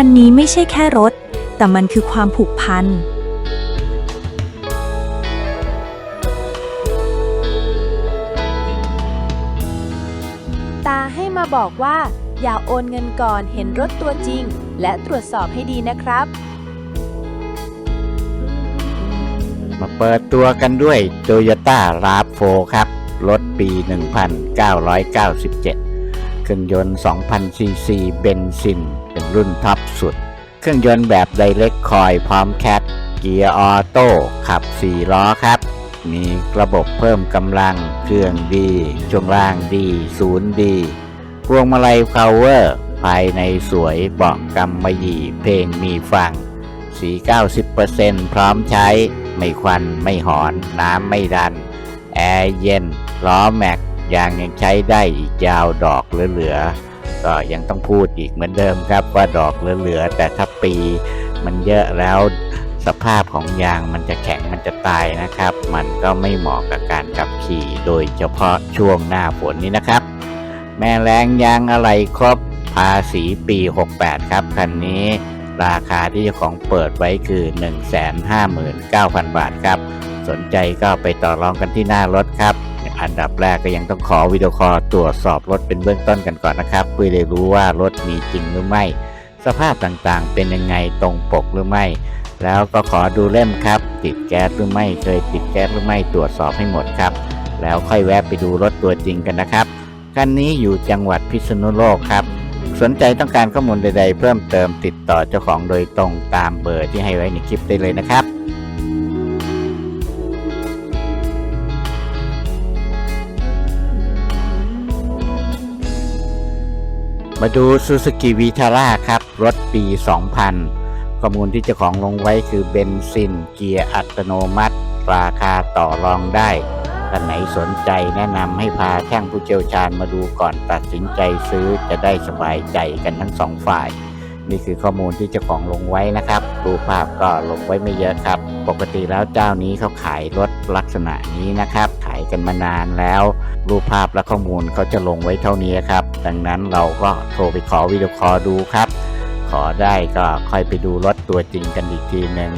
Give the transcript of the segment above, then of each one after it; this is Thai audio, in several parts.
คันนี้ไม่ใช่แค่รถ แต่มันคือความผูกพันตาให้มาบอกว่า อย่าโอนเงินก่อนเห็นรถตัวจริง และตรวจสอบให้ดีนะครับ มาเปิดตัวกันด้วย Toyota RAV4 ครับ รถปี 1997 เครื่องยนต์ 2,000ซีซีเบนซิน เป็นรุ่นท็อปสุด เครื่องยนต์แบบไดเ c กคอยพร้อมแคทเกียร์ออโต้ขับ 4 ล้อครับ มีระบบเพิ่มกำลัง เครื่องดี ช่วงล่างดี ศูนย์ดี พวงมาลัยพาวเวอร์ ภายในสวยเบาะกำมะหยี่ เพลงมีฟัง สี 90%พร้อมใช้ ไม่ควันไม่หอน น้ำไม่ดัน แอร์เย็น ล้อแม็กยางยังใช้ได้อีกยาวดอกเหลือๆ ก็ยังต้องพูดอีกเหมือนเดิมครับ ว่าดอกเหลือๆแต่ถ้าปีมันเยอะแล้วสภาพของยางมันจะแข็งมันจะตายนะครับ มันก็ไม่เหมาะกับการขับขี่โดยเฉพาะช่วงหน้าฝนนี้นะครับ แม่แรงยางอะไรครบภาษีปี 68 ครับคันนี้ราคาที่เจ้าของเปิดไว้คือ 159,000 บาทครับ สนใจก็ไปต่อรองกันที่หน้ารถครับ อันดับแรกก็ยังต้องขอวิดีโอคอลตรวจสอบรถเป็นเบื้องต้นกันก่อนนะครับ เพื่อได้รู้ว่ารถมีจริงหรือไม่ สภาพต่างๆ เป็นยังไงตรงปกหรือไม่ แล้วก็ขอดูเล่มครับ ติดแก๊สหรือไม่เคยติดแก๊สหรือไม่ตรวจสอบให้หมดครับ แล้วค่อยแวะไปดูรถตัวจริงกันนะครับคันนี้อยู่จังหวัดพิษณุโลกครับ สนใจต้องการข้อมูลใด ๆ เพิ่มเติมติดต่อเจ้าของโดยตรงตามเบอร์ที่ให้ไว้ในคลิปได้เลยนะครับ มาดู Suzuki Vitara ครับ รถปี 2000 ข้อมูลที่เจ้าของลงไว้คือเบนซิน เกียร์อัตโนมัติ ราคาต่อรองได้ท่านไหนสนใจแนะนำให้พาช่างผู้เชี่ยวชาญมาดูก่อนตัดสินใจซื้อจะได้สบายใจกันทั้งสองฝ่าย นี่คือข้อมูลที่เจ้าของลงไว้นะครับ รูปภาพก็ลงไว้ไม่เยอะครับ ปกติแล้วเจ้านี้เขาขายรถลักษณะนี้นะครับ ขายกันมานานแล้ว รูปภาพและข้อมูลเขาจะลงไว้เท่านี้ครับ ดังนั้นเราก็โทรไปขอวิดีโอคอลดูครับ ขอได้ก็ค่อยไปดูรถตัวจริงกันอีกทีหนึ่ง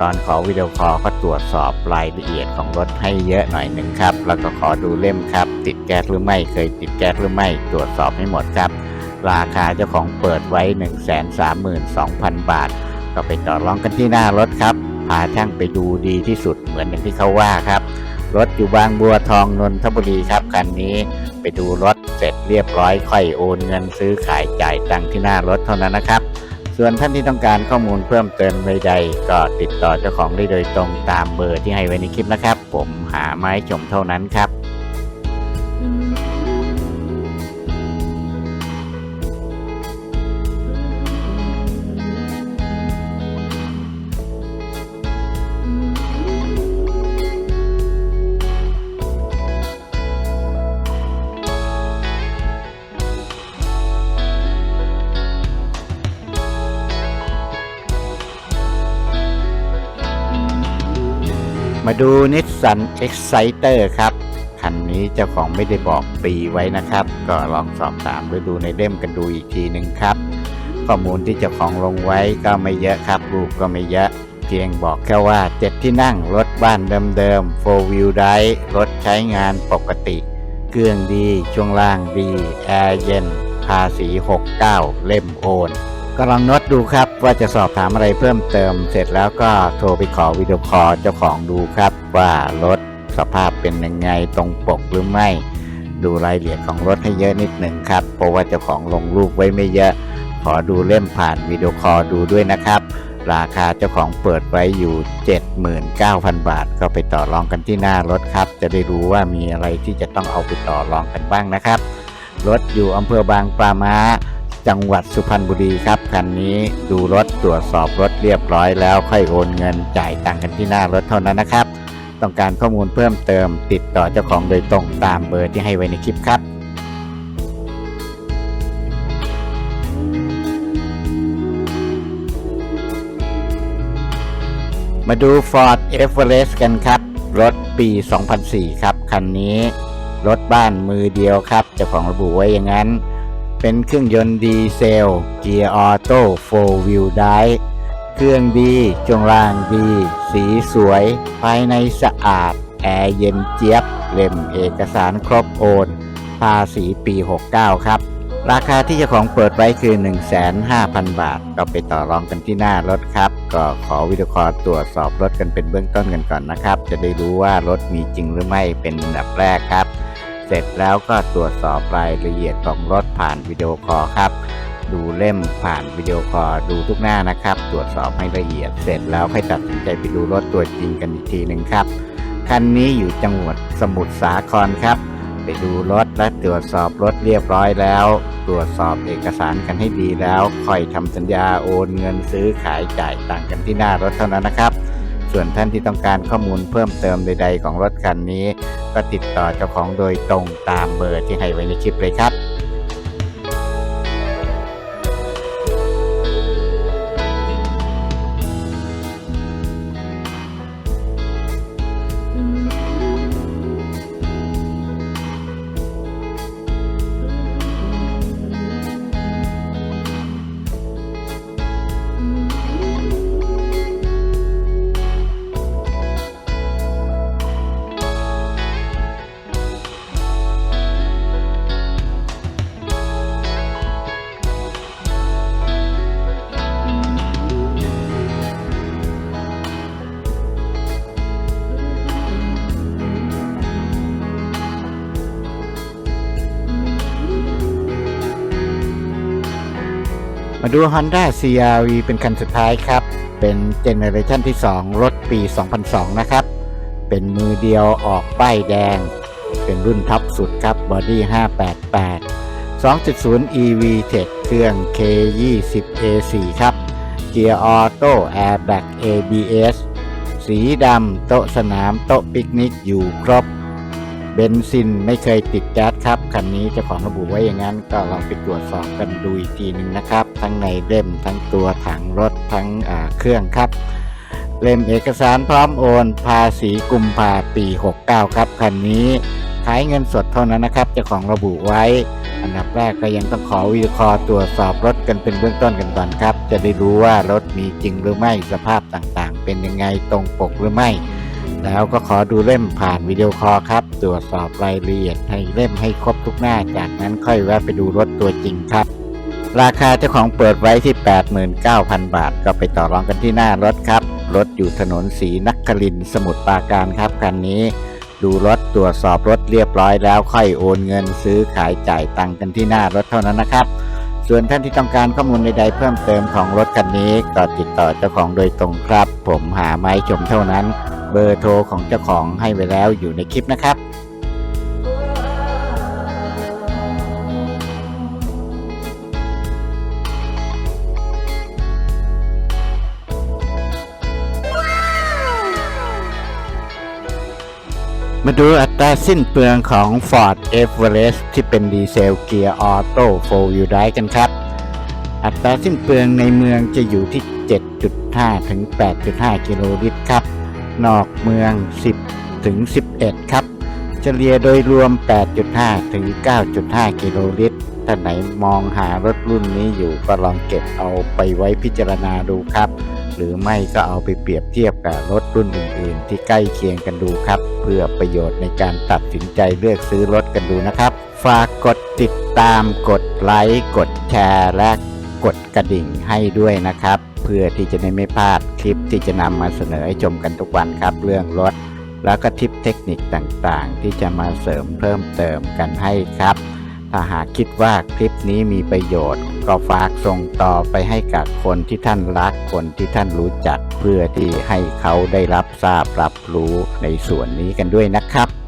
ตอนขอวิดีโอคอลก็ตรวจสอบรายละเอียดของรถให้เยอะหน่อยหนึ่งครับ แล้วก็ขอดูเล่มครับ ติดแก๊สหรือไม่เคยติดแก๊สหรือไม่ตรวจสอบให้หมดครับ ราคาเจ้าของเปิดไว้ 132,000 บาท ก็ไปต่อรองกันที่หน้ารถครับพาช่างไปดูดีที่สุดเหมือนอย่างที่เขาว่าครับ รถอยู่บางบัวทองนนทบุรีครับคันนี้ไปดูรถเสร็จเรียบร้อยค่อยโอนเงินซื้อขายจ่ายตังที่หน้ารถเท่านั้นนะครับ ส่วนท่านที่ต้องการข้อมูลเพิ่มเติมใดๆก็ติดต่อเจ้าของได้โดยตรงตามเบอร์ที่ให้ไว้ในคลิปนะครับ ผมหาไม้ชมเท่านั้นครับ มาดูนิสสัน Exciter ครับ คันนี้เจ้าของไม่ได้บอกปีไว้นะครับ ก็ลองสอบถามหรือดูในเล่มกันดูอีกทีหนึ่งครับ ข้อมูลที่เจ้าของลงไว้ก็ไม่เยอะครับ รูปก็ไม่เยอะ เพียงบอกแค่ว่าเจ็ดที่นั่งรถบ้านเดิมๆ 4 wheel drive รถใช้งานปกติ เครื่องดี ช่วงล่างดี แอร์เย็น ภาษี 69 เล่มโอน ก็ลองนดดูครับว่าจะสอบถามอะไรเพิ่มเติม เสร็จแล้วก็โทรไปขอวิดีโอคอลเจ้าของดูครับ ว่ารถสภาพเป็นยังไงตรงปกหรือไม่ ดูรายละเอียดของรถให้เยอะนิดหนึ่งครับ เพราะว่าเจ้าของลงรูปไว้ไม่เยอะ ขอดูเล่มผ่านวิดีโอคอลดูด้วยนะครับ ราคาเจ้าของเปิดไว้อยู่ 79,000 บาท ก็ไปต่อรองกันที่หน้ารถครับ จะได้รู้ว่ามีอะไรที่จะต้องเอาไปต่อรองกันบ้างนะครับรถอยู่อำเภอบางปลาม้า จังหวัดสุพรรณบุรีครับคันนี้ดูรถตรวจสอบรถเรียบร้อยแล้วค่อยโอนเงินจ่ายตังค์กันที่หน้ารถเท่านั้นนะครับ ต้องการข้อมูลเพิ่มเติม ติดต่อเจ้าของโดยตรงตามเบอร์ที่ให้ไว้ในคลิปครับมาดู Ford Everest กันครับ รถปี 2004 ครับ คันนี้ รถบ้านมือเดียวครับเจ้าของระบุไว้อย่างนั้น เป็นเครื่องยนต์ดีเซล เกียร์ออโต้โฟร์วิลไดเครื่องดีจงรางดี สีสวย ภายในสะอาด แอร์เย็นเจี๊ยบ เล่มเอกสารครบโอน ภาษีปี 69 ครับ ราคาที่เจ้าของเปิดไว้คือ 15,000 บาท ก็ไปต่อรองกันที่หน้ารถครับ ก็ขอวิดีโอคอลตรวจสอบรถกันเป็นเบื้องต้นกันก่อนนะครับ จะได้รู้ว่ารถมีจริงหรือไม่เป็นอันดับแรกครับ เสร็จแล้วก็ตรวจสอบรายละเอียดของรถผ่านวิดีโอคอลครับ ดูเล่มผ่านวิดีโอคอลดูทุกหน้านะครับ ตรวจสอบให้ละเอียดเสร็จแล้วค่อยตัดสินใจไปดูรถตัวจริงกันอีกทีหนึ่งครับคันนี้อยู่จังหวัดสมุทรสาครครับ ไปดูรถและตรวจสอบรถเรียบร้อยแล้ว ตรวจสอบเอกสารกันให้ดีแล้วค่อยทำสัญญาโอนเงินซื้อขายจ่ายต่างกันที่หน้ารถเท่านั้นนะครับ ส่วนท่านที่ต้องการข้อมูลเพิ่มเติมใด ๆ ของรถคันนี้ ก็ติดต่อเจ้าของโดยตรงตามเบอร์ที่ให้ไว้ในคลิปเลยครับ ดู Honda CRV เป็นคันสุดท้ายครับ เป็นเจเนอเรชันที่ 2 รถปี 2002 นะครับ เป็นมือเดียวออกป้ายแดง เป็นรุ่นท็อปสุดครับบอดี้588 2.0 EV Tech เครื่อง K20A4 ครับ เกียร์ออโต้แอร์แบ็ก ABS สีดำโต๊ะสนามโต๊ะปิกนิกอยู่ครบ เบนซินไม่เคยติดแก๊สครับ คันนี้เจ้าของระบุไว้อย่างนั้นก็ลองไปตรวจสอบกันดูอีกทีหนึ่งนะครับ ทั้งในเล่มทั้งตัวถังรถทั้งเครื่องครับ เล่มเอกสารพร้อมโอน ภาษีกุมภาปี 69 ครับคันนี้ขายเงินสดเท่านั้นนะครับเจ้าของระบุไว้ อันดับแรกก็ยังต้องขอวิดีโอคอตรวจสอบรถกันเป็นเบื้องต้นกันก่อนครับ จะได้รู้ว่ารถมีจริงหรือไม่สภาพต่างๆ เป็นยังไงตรงปกหรือไม่ แล้วก็ขอดูเล่มผ่านวิดีโอคอครับ ตรวจสอบรายละเอียดให้เล่มให้ครบทุกหน้า จากนั้นค่อยแวะไปดูรถตัวจริงครับ ราคาเจ้าของเปิดไว้ที่ 89,000 บาท ก็ไปต่อรองกันที่หน้ารถครับ รถอยู่ถนนศรีนักครินสมุทรปราการครับคันนี้ ดูรถตรวจสอบรถเรียบร้อยแล้วค่อยโอนเงินซื้อขายจ่ายตังค์กันที่หน้ารถเท่านั้นนะครับ ส่วนท่านที่ต้องการข้อมูลใดๆเพิ่มเติมของรถคันนี้ก็ติดต่อเจ้าของโดยตรงครับ ผมหาไม้ชมเท่านั้น เบอร์โทรของเจ้าของให้ไว้แล้วอยู่ในคลิปนะครับ มาดูอัตราสิ้นเปลืองของ Ford Everest ที่เป็นดีเซลเกียร์ออโต้4 Wheel Drive กันครับ อัตราสิ้นเปลืองในเมืองจะอยู่ที่ 7.5 ถึง 8.5 กิโลลิตรครับ นอกเมือง 10 ถึง 11 ครับ เฉลี่ยโดยรวม 8.5 ถึง 9.5 กิโลลิตร ถ้าไหนมองหารถรุ่นนี้อยู่ก็ลองเก็บเอาไปไว้พิจารณาดูครับ หรือไม่ก็เอาไปเปรียบเทียบกับรถรุ่นอื่น ๆ ที่ใกล้เคียงกันดูครับ เพื่อประโยชน์ในการตัดสินใจเลือกซื้อรถกันดูนะครับ ฝากกดติดตามกดไลค์กดแชร์และกดกระดิ่งให้ด้วยนะครับ เพื่อที่จะได้ไม่พลาดคลิปที่จะนำมาเสนอให้ชมกันทุกวันครับเรื่องรถแล้วก็ทิปเทคนิคต่างๆ ที่จะมาเสริมเพิ่มเติมกันให้ครับ ถ้าหากคิดว่าคลิปนี้มีประโยชน์ ก็ฝากส่งต่อไปให้กับคนที่ท่านรักคนที่ท่านรู้จัก เพื่อที่ให้เขาได้รับทราบรับรู้ในส่วนนี้กันด้วยนะครับ